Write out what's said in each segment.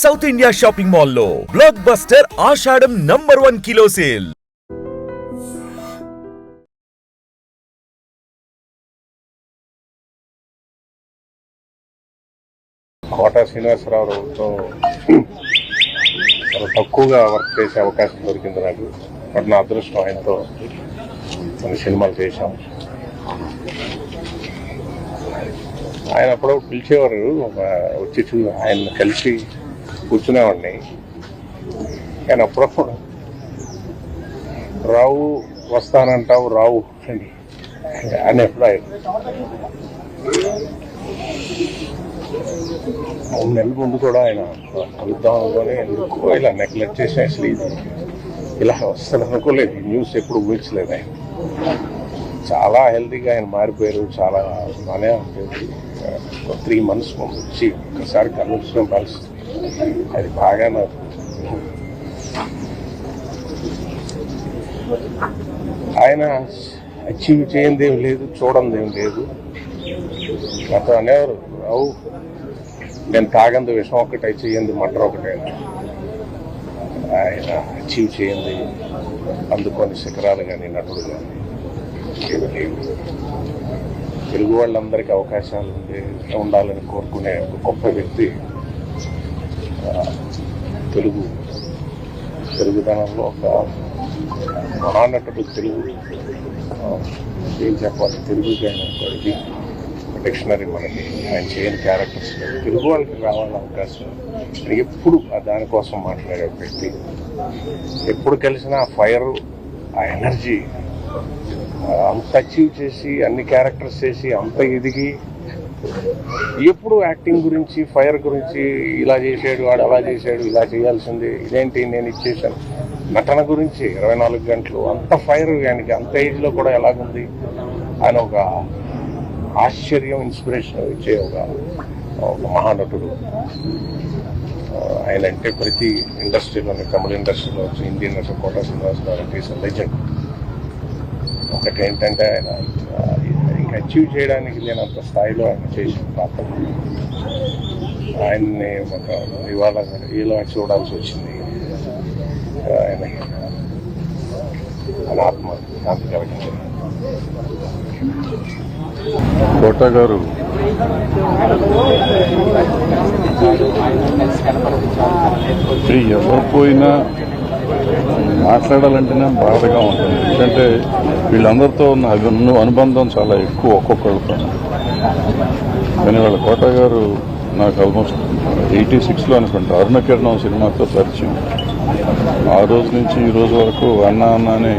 South India shopping మాల్లో block buster Ashadham number one kilo sale Kota శ్రీనివాసరావుతో చాలా తక్కువగా work చేసే అవకాశం దొరికింది నాకు. బట్ నా అదృష్టం ఆయనతో కొన్ని సినిమాలు చేశాం. ఆయన అప్పుడు పిలిచేవారు వచ్చి చూ ఆయన కలిసి కూర్చునేవాడిని కానీ అప్పుడప్పుడు రావు వస్తానంటావు రావు అని అనేప్పుడు ఆయన మూడు నెలల ముందు కూడా ఆయన కలుద్దాం అనుకొని ఎందుకు ఇలా నెగ్లెక్ట్ చేసిన అసలు ఇది ఇలా వస్తాను అనుకోలేదు. న్యూస్ ఎప్పుడు ఊహించలేదు ఆయన చాలా హెల్తీగా ఆయన మారిపోయారు. చాలా బాగానే ఉంటుంది ఒక త్రీ మంత్స్ ముందు వచ్చి ఒకసారి కలుసుకోవడం పరిస్థితి అది బాగా నాకు ఆయన అచీవ్ చేయంది ఏం లేదు చూడందేం ఏం లేదు. అతను అనేవారు రావు నేను తాగంది విషం ఒకటే చేయండి మటర్ ఒకటే ఆయన అచీవ్ చేయండి అందుకొని శిఖరాలు కానీ నటుడు కానీ తెలుగు వాళ్ళందరికీ అవకాశాలు ఉండాలని కోరుకునే ఒక గొప్ప వ్యక్తి తెలుగు. తెలుగుదనంలో ఒక మహానటుడు తెలుగు ఏం చెప్పాలి? తెలుగు ఒకటి డిక్షనరీ మనకి. ఆయన చేయని క్యారెక్టర్స్ తెలుగు వాళ్ళకి రావాలని అవకాశం ఎప్పుడు దానికోసం మాట్లాడే వ్యక్తి. ఎప్పుడు కలిసినా ఆ ఫైర్ ఆ ఎనర్జీ అంత అచీవ్ చేసి అన్ని క్యారెక్టర్స్ చేసి అంత ఎదిగి ఎప్పుడు యాక్టింగ్ గురించి ఫైర్ గురించి ఇలా చేసాడు వాడు అలా చేశాడు ఇలా చేయాల్సింది ఇదేంటి నేను ఇచ్చేసాను నటన గురించి ఇరవై నాలుగు గంటలు అంత ఫైర్ ఆయనకి అంత ఏజ్లో కూడా ఎలాగుంది? ఆయన ఒక ఆశ్చర్యం ఇన్స్పిరేషన్ ఇచ్చే ఒక ఒక మహానటుడు. ఆయన అంటే ప్రతి ఇండస్ట్రీలోని తమిళ ఇండస్ట్రీలో వచ్చి ఇండియన్ ఇండస్ట్రీ కోట శ్రీనివాస్ గారు లెజెండ్ ఒకటి ఏంటంటే ఆయన ఆ, ఇంకా అచీవ్ చేయడానికి లేనంత స్థాయిలో ఆయన చేసిన పాత్ర. ఆయన్ని ఒక ఇవాళ ఇలా చూడాల్సి వచ్చింది. ఆయన ఆయన ఆత్మ కలిగించింది కోట గారు ఎవరు పోయినా మాట్లాడాలంటేనే బాధగా ఉంటుంది. ఎందుకంటే వీళ్ళందరితో ఉన్న అనుబంధం చాలా ఎక్కువ ఒక్కొక్కరితో కానీ వాళ్ళ కోట గారు నాకు ఆల్మోస్ట్ ఎయిటీ సిక్స్లో అనుకుంటా అరుణ కిరణం సినిమాతో పరిచయం. ఆ రోజు నుంచి ఈ రోజు వరకు అన్న అన్న అని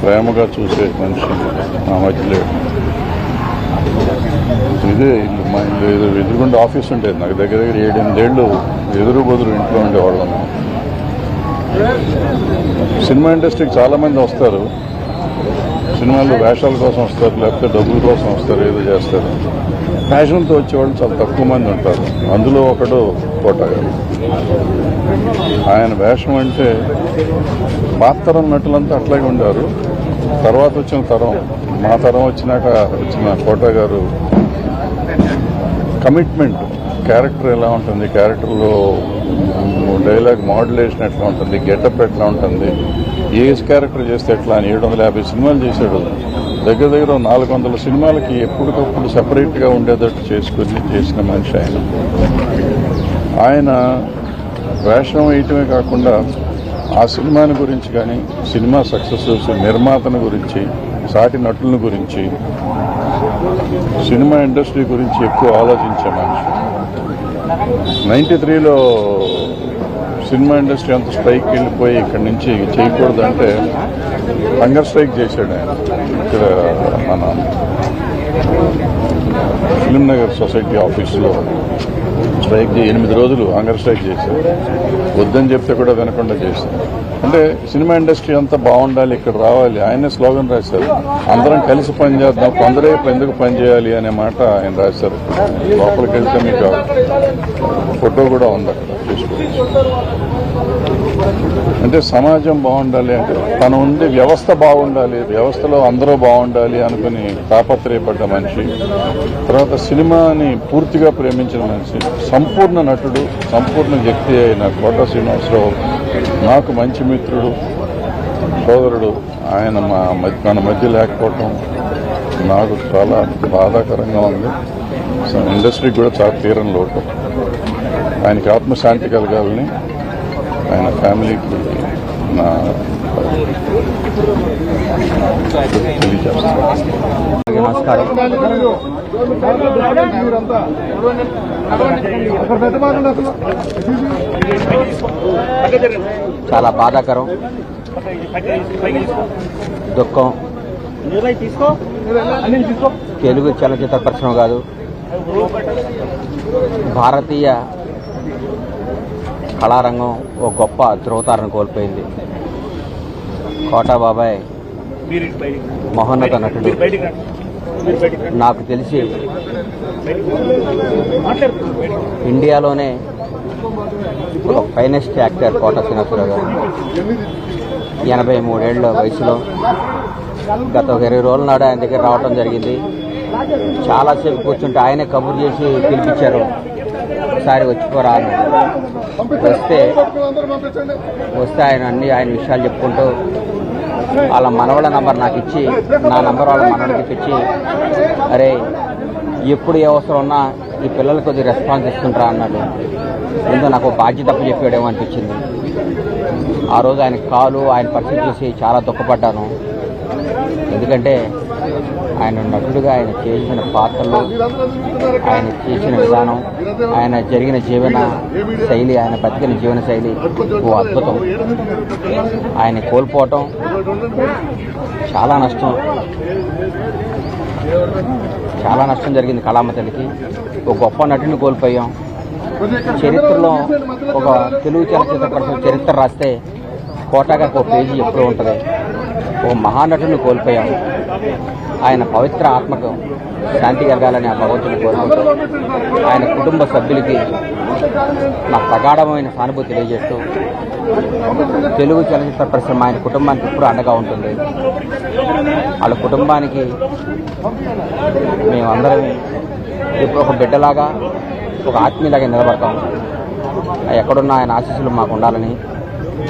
ప్రేమగా చూసే మనిషి నా మధ్యలో ఇదే మా ఎదురుగుండా ఆఫీస్ ఉండేది. నాకు దగ్గర దగ్గర ఏడెనిమిదేళ్ళు ఎదురు బదురు ఇంట్లో ఉండేవాళ్ళం. సినిమా ఇండస్ట్రీకి చాలామంది వస్తారు. సినిమాలు వేషాల కోసం వస్తారు లేకపోతే డబ్బుల కోసం వస్తారు ఏదో చేస్తారు. ఫ్యాషన్తో వచ్చేవాళ్ళు చాలా తక్కువ మంది ఉంటారు. అందులో ఒకడు కోట గారు ఆయన వేషం అంటే పాతరం నటులంతా అట్లాగే ఉండారు. తర్వాత వచ్చిన తరం మా తరం వచ్చినాక వచ్చిన కోట గారు కమిట్మెంట్ క్యారెక్టర్ ఎలా ఉంటుంది క్యారెక్టర్లో డైలాగ్ మాడ్యులేషన్ ఎట్లా ఉంటుంది గెటప్ ఎట్లా ఉంటుంది ఏజ్ క్యారెక్టర్ చేస్తే ఎట్లా అని ఏడు వందల యాభై సినిమాలు చేశాడు. దగ్గర దగ్గర నాలుగు వందల సినిమాలకి ఎప్పటికప్పుడు సెపరేట్గా ఉండేటట్టు చేసుకుని చేసిన మనిషి ఆయన. ఆయన వేషం వేయటమే కాకుండా ఆ సినిమాని గురించి కానీ సినిమా సక్సెస్ నిర్మాతను గురించి సాటి నటులను గురించి సినిమా ఇండస్ట్రీ గురించి ఎక్కువ ఆలోచించే మనిషి. నైంటీ త్రీలో సినిమా ఇండస్ట్రీ అంత స్ట్రైక్ వెళ్ళిపోయి ఇక్కడ నుంచి చేయకూడదంటే హంగర్ స్ట్రైక్ చేశాడు ఆయన. ఇక్కడ మన ఫిలిం నగర్ సొసైటీ ఆఫీస్లో. స్ట్రైక్ ఎనిమిది రోజులు హంగర్ స్ట్రైక్ చేశారు. వద్దని చెప్తే కూడా వినకుండా చేశారు. అంటే సినిమా ఇండస్ట్రీ అంతా బాగుండాలి ఇక్కడ రావాలి. ఆయనే స్లోగన్ రాశారు. అందరం కలిసి పనిచేద్దాం కొందరే ఎందుకు పనిచేయాలి అనే మాట ఆయన రాశారు. లోపలికి వెళ్తే మీకు ఫోటో కూడా ఉంది అక్కడ చూసుకోవచ్చు. అంటే సమాజం బాగుండాలి అంటే తను ఉండే వ్యవస్థ బాగుండాలి వ్యవస్థలో అందరూ బాగుండాలి అనుకుని తాపత్రయపడ్డ మనిషి తర్వాత సినిమాని పూర్తిగా ప్రేమించిన మనిషి సంపూర్ణ నటుడు సంపూర్ణ వ్యక్తి అయిన కోట శ్రీనివాసరావు నాకు మంచి మిత్రుడు సోదరుడు. ఆయన మా మధ్య మన మధ్య లేకపోవటం నాకు చాలా బాధాకరంగా ఉంది. ఇండస్ట్రీకి కూడా చాలా తీరం లోటు. ఆయనకి ఆత్మశాంతి కలగాలని ఆయన ఫ్యామిలీకి నా నమస్కారం చాలా బాధాకరం దుఃఖం. తెలుగు చలనచిత్ర పరిశ్రమ కాదు. భారతీయ కళారంగం ఓ గొప్ప ధృవతారను కోల్పోయింది. కోటా బాబాయ్ మహోన్నత నటుడు నాకు తెలిసి ఇండియాలోనే ఒక ఫైనెస్ట్ యాక్టర్ కోట శ్రీనివాసరావు గారు. ఎనభై మూడేళ్ళ వయసులో గత ఒక ఇరవై రోజుల నాడు ఆయన దగ్గర రావడం జరిగింది. చాలాసేపు కూర్చుంటే ఆయనే కబుర్ చేసి పిలిపించారు. ఒకసారి వచ్చిపోరా వస్తే వస్తే ఆయన అన్ని ఆయన విషయాలు చెప్పుకుంటూ వాళ్ళ మనవళ్ళ నంబర్ నాకు ఇచ్చి నా నంబర్ వాళ్ళ మనవడికి ఇచ్చి అరే ఎప్పుడు ఏ అవసరం ఉన్నా ఈ పిల్లలు కొద్దిగా రెస్పాన్స్ ఇస్తుంటారా అన్నాడు. ఎందుకు నాకు బాధ్యత అప్పు చెప్పాడేమో అనిపించింది. ఆ రోజు ఆయన కాలు ఆయన పరిస్థితి చూసి చాలా దుఃఖపడ్డాను. ఎందుకంటే ఆయన నటుడుగా ఆయన చేసిన పాత్రలు ఆయన చేసిన విధానం ఆయన జరిగిన జీవన శైలి ఆయన బతికిన జీవన శైలి ఓ అద్భుతం. ఆయన కోల్పోవటం చాలా నష్టం. చాలా నష్టం జరిగింది కళామ తల్లికి. ఒక గొప్ప నటుని కోల్పోయాం. చరిత్రలో ఒక తెలుగు చలచిత్ర చరిత్ర రాస్తే కోటాగా ఒక పేజీ ఎప్పుడూ ఉంటుంది. ఓ మహానటుని కోల్పోయాం. ఆయన పవిత్ర ఆత్మకు శాంతి కలగాలని ఆ భగవంతుని కోరుకుంటూ ఆయన కుటుంబ సభ్యులకి నా ప్రగాఢమైన సానుభూతి తెలియజేస్తూ తెలుగు చలనచిత్ర పరిశ్రమ ఆయన కుటుంబానికి ఎప్పుడు అండగా ఉంటుంది. వాళ్ళ కుటుంబానికి మేమందరం ఇప్పుడు ఒక బిడ్డలాగా ఒక ఆత్మీయలాగా నిలబడతాం. ఎక్కడున్న ఆయన ఆశీస్సులు మాకు ఉండాలని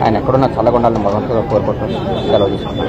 ఆయన ఎక్కడున్న చల్లగొండాలని భగవంతుగా కోరుకుంటూ సెలవు తీసుకుంటాం